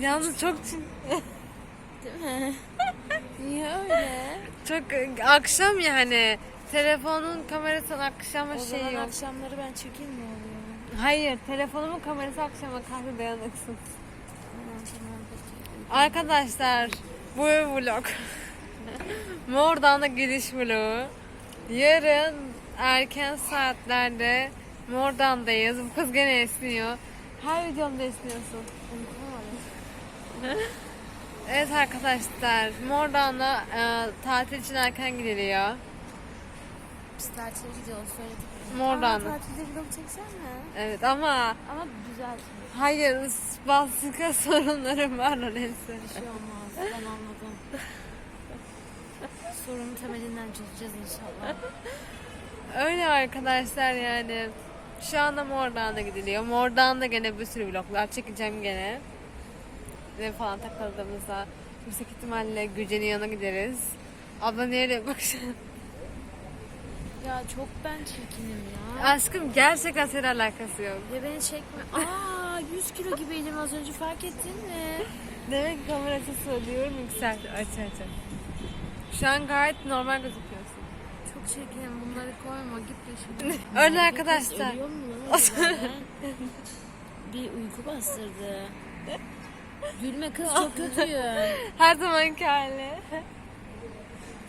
Yalnız çok Değil mi? Niye öyle? çok e, akşam yani. Telefonun kamerasının akşama O şey zaman yok. akşamları ben çekeyim mi oluyor? Hayır, telefonumun kamerası akşama kahve dayanıksız. Arkadaşlar, bu vlog. Mordan'a giriş vlogu. Yarın erken saatlerde Mordan'dayız. Bu kız gene esniyor. Her videomda esniyorsun. Evet arkadaşlar, Mordan'a e, tatil için erken gidiliyor. Biz tatile gidiyoruz söyledik. Mordan'a. Aa, tatilde vlog çeksen mi? Evet ama Ama güzel. hayır, basika sorunlarım var Lorenzo. Bir şey olmaz. Ben anladım. Sorunun temelinden çözeceğiz inşallah. Öyle arkadaşlar yani. Şu anda Mordan'a gidiliyor. Mordan'da gene bir sürü vloglar çekeceğim gene. Ne falan takıldığımızda yüksek ihtimalle Gülce'nin yanına gideriz. Abla nereye bakışın? Ya çok ben çirkinim ya. Aşkım gerçekten senin alakası yok. Ya beni çekme. Aa 100 kilo gibiydim az önce fark ettin mi? Demek ki kamera açısı diyorum yüksel. Aç aç aç. Şu an gayet normal gözüküyorsun. Çok çirkinim bunları koyma git peşimden. Bir arkadaşlar. ölüyor mu lan acaba? bir uyku bastırdı. Gülme kız çok kötüyüm. Her zamanki hali.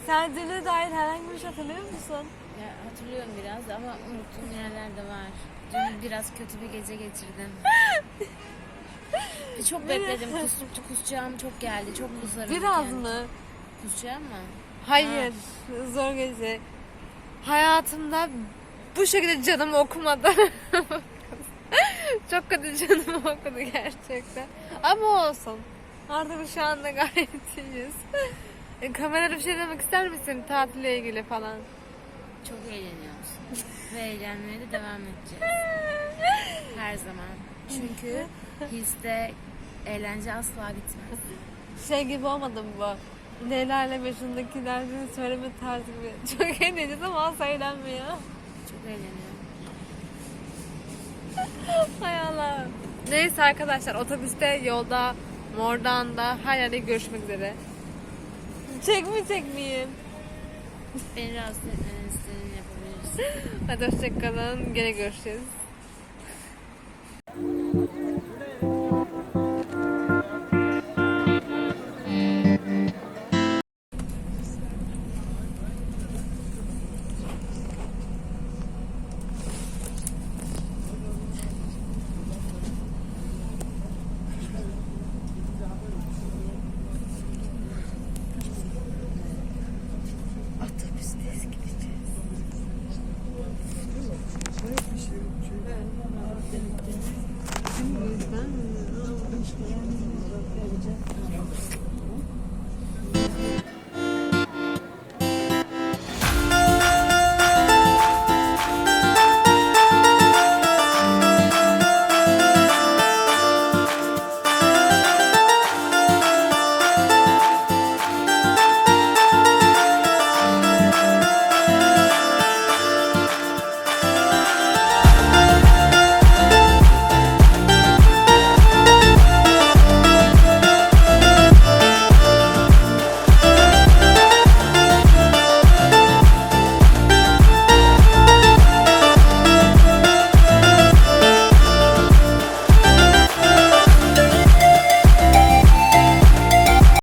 Sen düne dair herhangi bir şey hatırlıyor musun? Ya, hatırlıyorum biraz ama unuttuğum yerler de var. Dün biraz kötü bir gece geçirdim. Bir çok bekledim. Kus, kusacağım çok geldi. Çok kusarım. Biraz yani. mı? Kusacağım mı? Hayır. Zor gece. Hayatımda bu şekilde canım okumadı. Çok kötü canım okudu gerçekten. Ama olsun. Artık şu anda gayet iyiyiz. E, kamerada bir şey demek ister misin? Tatille ilgili falan. Çok eğleniyoruz. Ve eğlenmeye de devam edeceğiz. Her zaman. Çünkü histe eğlence asla bitmez. Şey gibi olmadı mı bu? Leyla ile Mecnun'daki derdini söyleme tarzı gibi. Çok eğleneceğiz ama asla eğlenmiyor. Çok eğleniyorum. Hay Allah. Neyse arkadaşlar otobüste yolda Mordan'da her yerde görüşmek üzere. Çek mi çekmeyeyim? Beni rahatsız etmeni istediğini yapabilirsin. Hadi hoşçakalın. Gene görüşürüz. O yüzden almış beğenmiyorum.